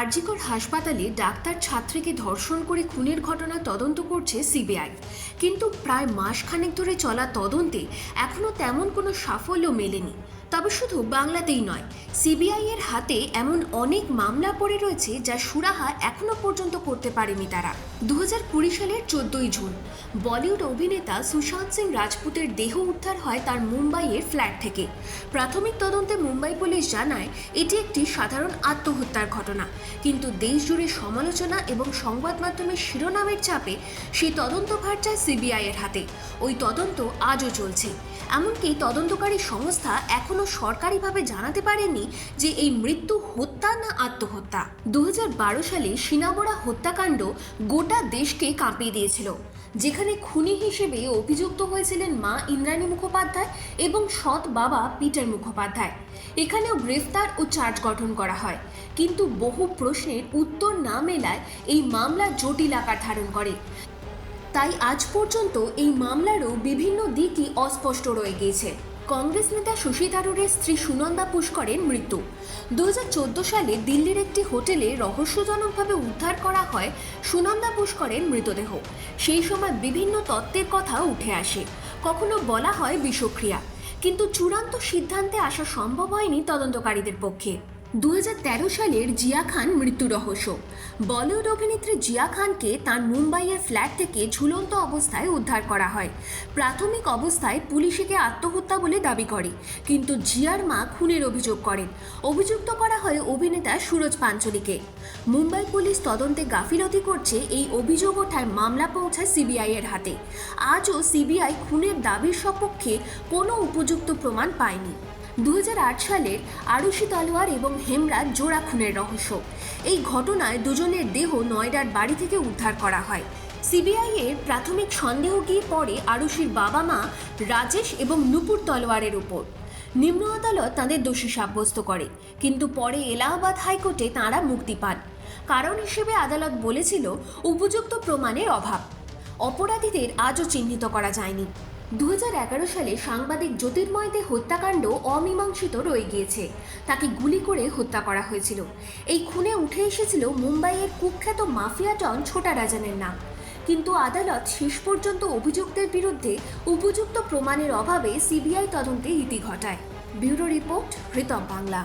আরজিকর হাসপাতালে ডাক্তার ছাত্রীকে ধর্ষণ করে খুনের ঘটনা তদন্ত করছে সিবিআই। কিন্তু প্রায় মাসখানেক ধরে চলা তদন্তে এখনও তেমন কোনো সাফল্য মেলেনি। তবে শুধু বাংলাতেই নয়, সিবিআই এর হাতে এমন অনেক মামলা পড়ে রয়েছে যা সুরাহা এখনও পর্যন্ত করতে পারেনি তারা। দু কুড়ি সালের চোদ্দই জুন, বলিউড অভিনেতা সুশান্ত সিং রাজপুতের দেহ উদ্ধার হয় তার মুম্বাইয়ের ফ্ল্যাট থেকে। প্রাথমিক তদন্তে মুম্বাই পুলিশ জানায়, এটি একটি সাধারণ আত্মহত্যার ঘটনা। কিন্তু দেশ জুড়ে সমালোচনা এবং সংবাদ মাধ্যমের শিরোনামের চাপে সেই তদন্তভার সিবিআই এর হাতে। ওই তদন্ত আজও চলছে। এমনকি তদন্তকারী সংস্থা এখনও সরকারিভাবে জানাতে পারেনি যে এই মৃত্যু হত্যা না আত্মহত্যা। দুহাজার বারো সালে সিনাবড়া হত্যাকাণ্ড গোটা দেশকে কাঁপিয়ে দিয়েছিল, যেখানে খুনি হিসেবে অভিযুক্ত হয়েছিলেন মা ইন্দ্রাণী মুখোপাধ্যায় এবং সৎ বাবা পিটার মুখোপাধ্যায়। এখানেও গ্রেফতার ও চার্জ গঠন করা হয়, কিন্তু বহু প্রশ্নের উত্তর না মেলায় এই মামলা জটিল আকার ধারণ করে। তাই আজ পর্যন্ত এই মামলারও বিভিন্ন দিকই অস্পষ্ট রয়ে গিয়েছে। কংগ্রেস নেতা শশী থারুরের স্ত্রী সুনন্দা পুষ্করের মৃত্যু। দুই হাজার চোদ্দ সালে দিল্লির একটি হোটেলে রহস্যজনকভাবে উদ্ধার করা হয় সুনন্দা পুষ্করের মৃতদেহ। সেই সময় বিভিন্ন তত্ত্বের কথা উঠে আসে। কখনো বলা হয় বিষক্রিয়া। কিন্তু চূড়ান্ত সিদ্ধান্তে আসা সম্ভব হয়নি তদন্তকারীদের পক্ষে। দু হাজার তেরো সালের জিয়া খান মৃত্যু রহস্য। বলিউড অভিনেত্রী জিয়া খানকে তার মুম্বাইয়ের ফ্ল্যাট থেকে ঝুলন্ত অবস্থায় উদ্ধার করা হয়। প্রাথমিক অবস্থায় পুলিশকে আত্মহত্যা বলে দাবি করে, কিন্তু জিয়ার মা খুনের অভিযোগ করেন। অভিযুক্ত করা হয় অভিনেতা সুরজ পাঞ্চলিকে। মুম্বাই পুলিশ তদন্তে গাফিলতি করছে এই অভিযোগ ওঠায় মামলা পৌঁছায় সিবিআই এর হাতে। আজও সিবিআই খুনের দাবির সপক্ষে কোনো উপযুক্ত প্রমাণ পায়নি। দু হাজার আট সালের আরুষি তলোয়ার এবং হেমরা জোড়া খুনের রহস্য। এই ঘটনায় দুজনের দেহ নয়ডার বাড়ি থেকে উদ্ধার করা হয়। সিবিআই এর প্রাথমিক সন্দেহ গিয়ে পড়ে আরুষির বাবা মা, রাজেশ এবং নুপুর তলোয়ারের উপর নিম্ন আদালত তাদের দোষী সাব্যস্ত করে, কিন্তু পরে এলাহাবাদ হাইকোর্টে তাঁরা মুক্তি পান। কারণ হিসেবে আদালত বলেছিল, উপযুক্ত প্রমাণের অভাব। অপরাধীদের আজও চিহ্নিত করা যায়নি। দু হাজার এগারো সালে সাংবাদিক জ্যোতির্ময়দে হত্যাকাণ্ড অমীমাংসিত রয়ে গিয়েছে। তাকে গুলি করে হত্যা করা হয়েছিল। এই খুনে উঠে এসেছিল মুম্বাইয়ের কুখ্যাত মাফিয়া ডন ছোটা রাজানের নাম। কিন্তু আদালত শেষ পর্যন্ত অভিযুক্তের বিরুদ্ধে উপযুক্ত প্রমাণের অভাবে সিবিআই তদন্তে ইতি ঘটায়। Bureau report Ritam Bangla.